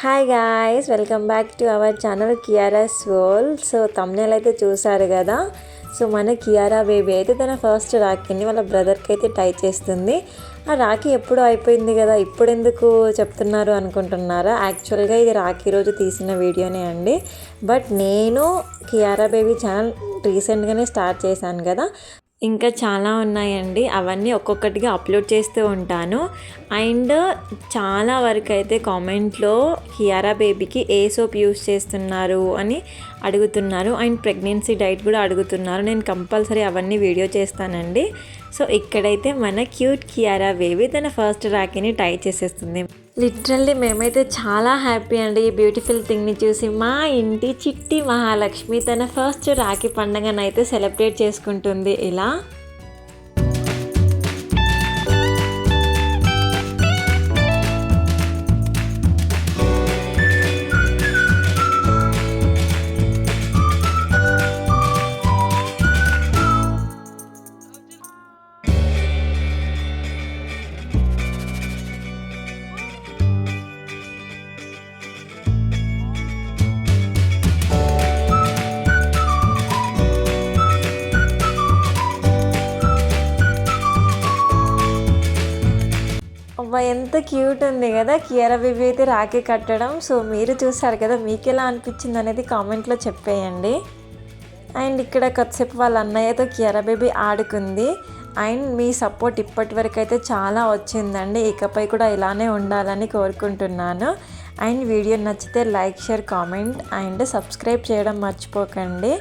Hi guys welcome back to our channel Kiara's vlog so thumbnail అయితే చూసారు కదా. So మన కియారా బేబీ అయితే తన ఫస్ట్ రాఖీని వాళ్ళ బ్రదర్కి అయితే టై చేస్తుంది. ఆ రాఖీ ఎప్పుడు అయిపోయింది కదా? ఇప్పుడు ఎందుకు చెప్తున్నారు అనుకుంటున్నారా? యాక్చువల్గా ఇది రాఖీ రోజు తీసిన వీడియోనే అండి. బట్ నేను కియారా బేబీ ఛానల్ రీసెంట్గానే స్టార్ట్ చేశాను కదా. ఇంకా చాలా ఉన్నాయండి. అవన్నీ ఒక్కొక్కటిగా అప్లోడ్ చేస్తూ ఉంటాను. అండ్ చాలా వరకు అయితే కామెంట్లో కియారా బేబీకి ఏ సోప్ యూస్ చేస్తున్నారు అని అడుగుతున్నారు. అండ్ ప్రెగ్నెన్సీ డైట్ కూడా అడుగుతున్నారు. నేను కంపల్సరీ అవన్నీ వీడియో చేస్తానండి. సో ఇక్కడైతే మన క్యూట్ కియారా బేబీ తన ఫస్ట్ రాఖీని టై చేసేస్తుంది. లిటరల్లీ మేమైతే చాలా హ్యాపీ అండి ఈ బ్యూటిఫుల్ థింగ్ని చూసి. మా ఇంటి చిట్టి మహాలక్ష్మి తన ఫస్ట్ రాఖీ పండుగనైతే సెలబ్రేట్ చేసుకుంటుంది. ఇలా అబ్బా ఎంత క్యూట్ ఉంది కదా. కియరా బేబీ అయితే రాఖీ కట్టడం. సో మీరు చూసారు కదా మీకు ఎలా అనిపించింది అనేది కామెంట్లో చెప్పేయండి. అండ్ ఇక్కడ కొద్దిసేపు వాళ్ళ అన్నయ్యతో కియరా బేబీ ఆడుకుంది. అండ్ మీ సపోర్ట్ ఇప్పటి వరకు అయితే చాలా వచ్చిందండి. ఇకపై కూడా ఇలానే ఉండాలని కోరుకుంటున్నాను. అండ్ వీడియో నచ్చితే like share comment and subscribe చేయడం మర్చిపోకండి.